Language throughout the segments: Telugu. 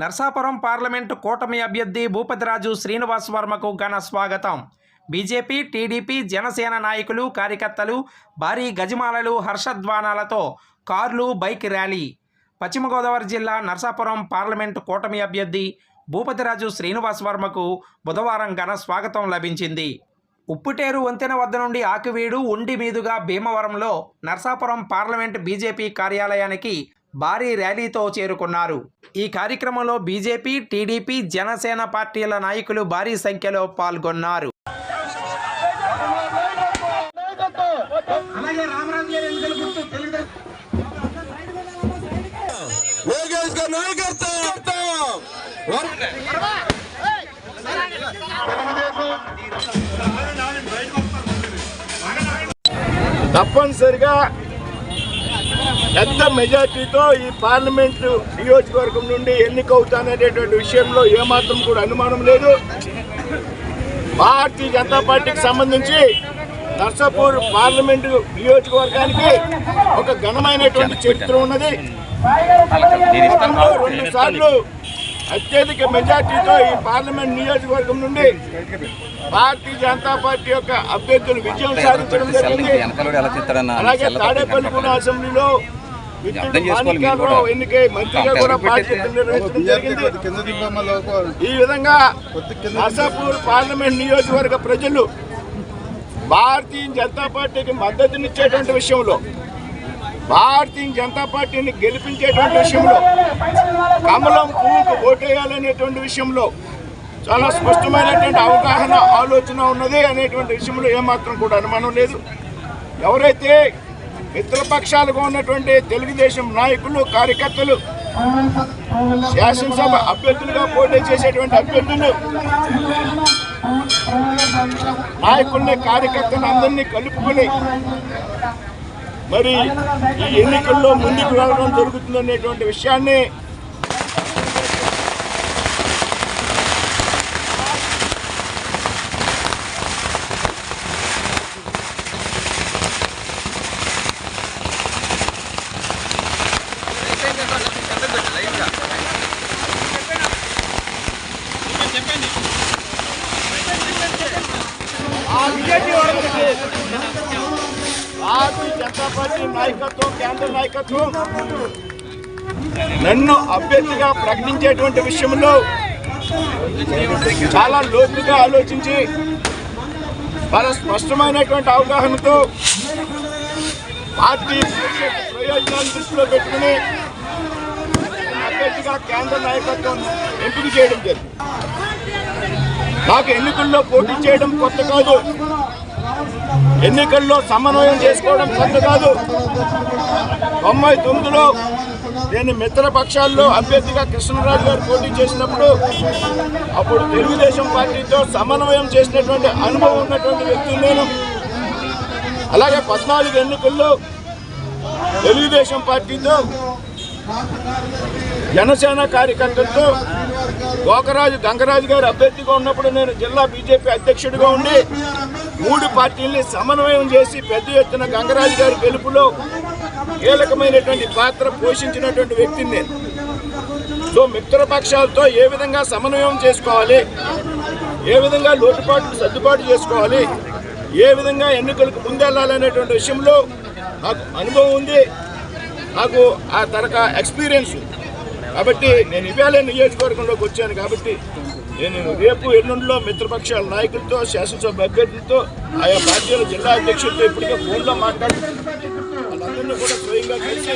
నర్సాపురం పార్లమెంటు కూటమి అభ్యర్థి భూపతిరాజు శ్రీనివాస్ వర్మకు ఘన స్వాగతం. బీజేపీ టీడీపీ జనసేన నాయకులు కార్యకర్తలు భారీ గజమాలలు హర్షధ్వానాలతో కార్లు బైక్ ర్యాలీ. పశ్చిమ గోదావరి జిల్లా నర్సాపురం పార్లమెంటు కూటమి అభ్యర్థి భూపతిరాజు శ్రీనివాస్ వర్మకు బుధవారం ఘన స్వాగతం లభించింది. ఉప్పుటేరు వంతెన వద్ద నుండి ఆకివీడు ఉండి మీదుగా భీమవరంలో నర్సాపురం పార్లమెంట్ బీజేపీ కార్యాలయానికి భారీ ర్యాలీతో చేరుకున్నారు. ఈ కార్యక్రమంలో బీజేపీ టీడీపీ జనసేన పార్టీల నాయకులు భారీ సంఖ్యలో పాల్గొన్నారు. లోకేష్ గారి నాయకత్వం. తప్పనిసరిగా పెద్ద మెజార్టీతో ఈ పార్లమెంటు నియోజకవర్గం నుండి ఎన్నికవుతాననేటువంటి విషయంలో ఏమాత్రం కూడా అనుమానం లేదు. భారతీయ జనతా పార్టీకి సంబంధించి నర్సాపూర్ పార్లమెంటు నియోజకవర్గానికి ఒక ఘనమైనటువంటి చరిత్ర ఉన్నది. రెండు సార్లు అత్యధిక మెజార్టీతో ఈ పార్లమెంట్ నియోజకవర్గం నుండి భారతీయ జనతా పార్టీ యొక్క అభ్యర్థులు విజయం సాధించడం జరిగింది. అలాగే తాడేపల్లిగూడ అసెంబ్లీలో. ఎన్నికై మంత్రిగా కూడా బాధ్యతలు నిర్వహించడం జరిగింది. ఈ విధంగా నర్సాపూర్ పార్లమెంట్ నియోజకవర్గ ప్రజలు భారతీయ జనతా పార్టీకి మద్దతునిచ్చేటువంటి విషయంలో భారతీయ జనతా పార్టీని గెలిపించేటువంటి విషయంలో కమలం పువ్వుకు ఓటేయాలనేటువంటి విషయంలో చాలా స్పష్టమైనటువంటి అవగాహన ఆలోచన ఉన్నది అనేటువంటి విషయంలో ఏమాత్రం కూడా అనుమానం లేదు. ఎవరైతే మిత్రపక్షాలుగా ఉన్నటువంటి తెలుగుదేశం నాయకులు కార్యకర్తలు శాసనసభ అభ్యర్థులుగా పోటీ చేసేటువంటి అభ్యర్థులు నాయకుల్ని కార్యకర్తలు అందరినీ కలుపుకొని మరి ఈ ఎన్నికల్లో ముందుకు వెళ్ళడం జరుగుతుందనేటువంటి విషయాన్ని చెప్పండి. భారతీయ జనతా పార్టీ నాయకత్వం కేంద్ర నాయకత్వం నన్ను అభ్యర్థిగా ప్రకటించేటువంటి విషయంలో చాలా లోతుగా ఆలోచించి చాలా స్పష్టమైనటువంటి అవగాహనతో పార్టీ భవిష్యత్తు ప్రయోజనాలు దృష్టిలో పెట్టుకుని అభ్యర్థిగా కేంద్ర నాయకత్వం ఎంపిక చేయడం జరిగింది. నాకు ఎన్నికల్లో పోటీ చేయడం కొత్త కాదు. ఎన్నికల్లో సమన్వయం చేసుకోవడం కొత్త కాదు. తొంభై తొమ్మిదిలో నేను మిత్రపక్షాల్లో అభ్యర్థిగా కృష్ణరాజు గారు పోటీ చేసినప్పుడు అప్పుడు తెలుగుదేశం పార్టీతో సమన్వయం చేసినటువంటి అనుభవం ఉన్నటువంటి వ్యక్తి నేను. అలాగే పద్నాలుగు ఎన్నికల్లో తెలుగుదేశం పార్టీతో జనసేన కార్యకర్తలతో గోకరాజు గంగరాజు గారు అభ్యర్థిగా ఉన్నప్పుడు నేను జిల్లా బీజేపీ అధ్యక్షుడిగా ఉండి మూడు పార్టీల్ని సమన్వయం చేసి పెద్ద ఎత్తున గంగరాజు గారి గెలుపులో కీలకమైనటువంటి పాత్ర పోషించినటువంటి వ్యక్తిని నేను. సో మిత్రపక్షాలతో ఏ విధంగా సమన్వయం చేసుకోవాలి? ఏ విధంగా లోటుపాట్లు సర్దుబాటు చేసుకోవాలి? ఏ విధంగా ఎన్నికలకు ముందెళ్ళాలనేటువంటి విషయంలో నాకు అనుభవం ఉంది. నాకు ఆ తరక ఎక్స్పీరియన్స్ ఉంది. కాబట్టి నేను ఇవాళ నియోజకవర్గంలోకి వచ్చాను కాబట్టి నేను రేపు ఎల్లుండిలో మిత్రపక్షాల నాయకులతో శాసనసభ అభ్యర్థులతో ఆయా పార్టీల జిల్లా అధ్యక్షులతో ఇప్పటికే ఫోన్లో మాట్లాడి వాళ్ళందరినీ కూడా స్వయంగా కలిసి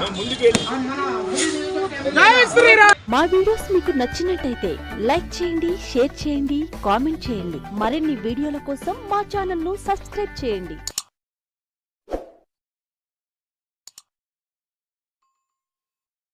మేము ముందుకెళ్ళి మా వీడియోస్ మీకు నచ్చినట్టయితే లైక్ చేయండి షేర్ చేయండి కామెంట్ చేయండి. మరిన్ని వీడియోల కోసం మా ఛానల్ను సబ్స్క్రైబ్ చేయండి.